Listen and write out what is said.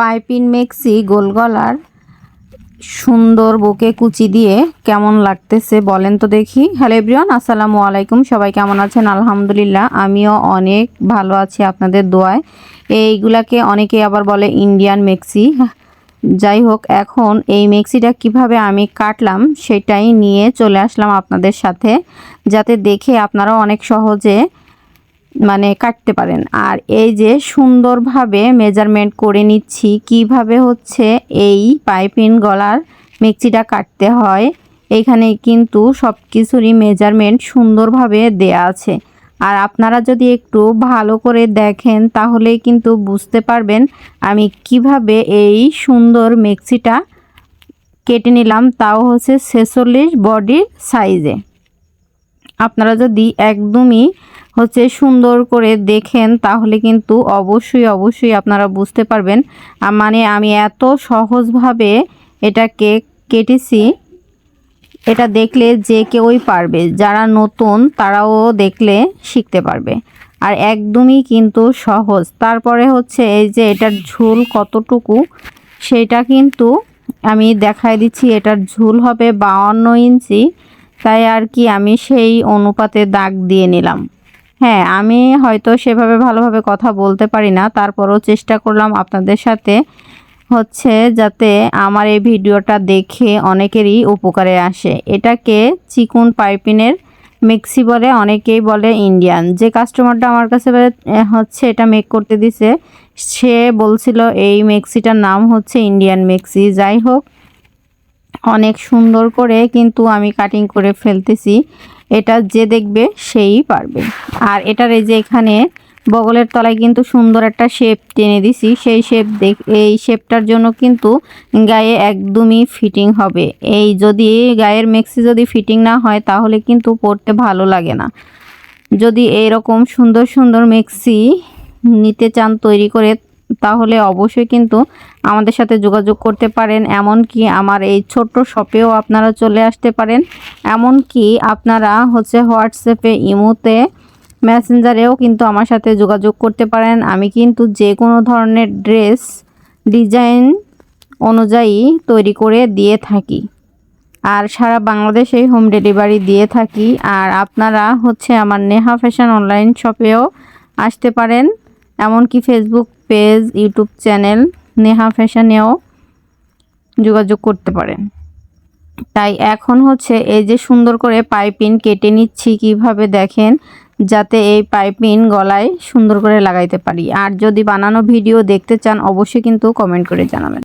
Piping মেক্সি গোল গলার সুন্দর বুকে কুচি দিয়ে কেমন লাগতেছে বলেন তো দেখি। হ্যালো এভরিওয়ান আসসালামু আলাইকুম। সবাই কেমন আছেন? আলহামদুলিল্লাহ, আমিও অনেক ভালো আছি আপনাদের দোয়ায়। এইগুলাকে অনেকে আবার বলে ইন্ডিয়ান মেক্সি যাই হোক, এখন এই মেক্সিটা কীভাবে আমি কাটলাম সেটাই নিয়ে চলে আসলাম আপনাদের সাথে। যাতে দেখে আপনারাও অনেক সহজে মানে কাটতে পারেন। আর এই যে সুন্দরভাবে মেজারমেন্ট করে নিচ্ছি, কীভাবে হচ্ছে এই পাইপিন গলার মিক্সিটা কাটতে হয়, এখানে কিন্তু সব কিছুরই মেজারমেন্ট সুন্দরভাবে দেয়া আছে। আর আপনারা যদি একটু ভালো করে দেখেন, তাহলে কিন্তু বুঝতে পারবেন আমি কীভাবে এই সুন্দর মেক্সিটা কেটে নিলাম। তাও হচ্ছে ছেচল্লিশ বডির সাইজে। আপনারা যদি একদমই হচ্ছে সুন্দর করে দেখেন, তাহলে কিন্তু অবশ্যই অবশ্যই আপনারা বুঝতে পারবেন। মানে আমি এত সহজভাবে এটাকে কেটেছি, এটা দেখলে যে কেউই পারবে। যারা নতুন, তারাও দেখলে শিখতে পারবে। আর একদমই কিন্তু সহজ। তারপরে হচ্ছে এই যে এটার ঝুল কতটুকু, সেটা কিন্তু আমি দেখাই দিচ্ছি, এটার ঝুল হবে বাউন্ন ইঞ্চি। তাই আর কি আমি সেই অনুপাতে দাগ দিয়ে নিলাম। হ্যাঁ আমি হয়তো সেভাবে ভালোভাবে কথা বলতে পারি না। তারপরও চেষ্টা করলাম আপনাদের সাথে হচ্ছে যাতে আমার এই ভিডিওটা দেখে অনেকেরই উপকারে আসে। এটাকে চিকুন পাইপিনের মিক্সি বলে অনেকেই বলে ইন্ডিয়ান। যে কাস্টমারটা আমার কাছে হচ্ছে এটা মেক করতে দিছে, সে বলছিল এই মিক্সিটার নাম হচ্ছে ইন্ডিয়ান মিক্সি। যাই হোক, অনেক সুন্দর করে কিন্তু আমি কাটিং করে ফেলতেছি। এটা যে দেখবে সেই পারবে। আর এটার এই যে এখানে বগলের তলায় কিন্তু সুন্দর একটা শেপ টেনে দিছি। সেই শেপ দেখ, এই শেপটার জন্য কিন্তু গায়ে একদমই ফিটিং হবে। এই যদি গায়ের মেক্সি যদি ফিটিং না হয়, তাহলে কিন্তু পরতে ভালো লাগে না। যদি এইরকম সুন্দর সুন্দর মেক্সি নিতে চান তৈরি করে, তাহলে অবশ্যই কিন্তু আমাদের সাথে যোগাযোগ করতে পারেন এমন কি আমার এই ছোট্ট শপেও আপনারা চলে আসতে পারেন। এমন কি আপনারা হচ্ছে হোয়াটসঅ্যাপে ইমোতে, মেসেঞ্জারেও কিন্তু আমার সাথে যোগাযোগ করতে পারেন। আমি কিন্তু যে কোনো ধরনের ড্রেস, ডিজাইন অনুযায়ী তৈরি করে দিয়ে থাকি। আর সারা বাংলাদেশেই হোম ডেলিভারি দিয়ে থাকি। আর আপনারা হচ্ছে আমার নেহা ফ্যাশন অনলাইন শপেও আসতে পারেন। এমনকি Facebook page YouTube channel Neha ফ্যাশনেও যোগাযোগ করতে পারেন তাই এখন হচ্ছে এই যে সুন্দর করে পাইপিন কেটে নিচ্ছি কীভাবে দেখেন, যাতে এই পাইপিন গলায় সুন্দর করে লাগাইতে পারি। আর যদি বানানো ভিডিও দেখতে চান, অবশ্যই কিন্তু কমেন্ট করে জানাবেন।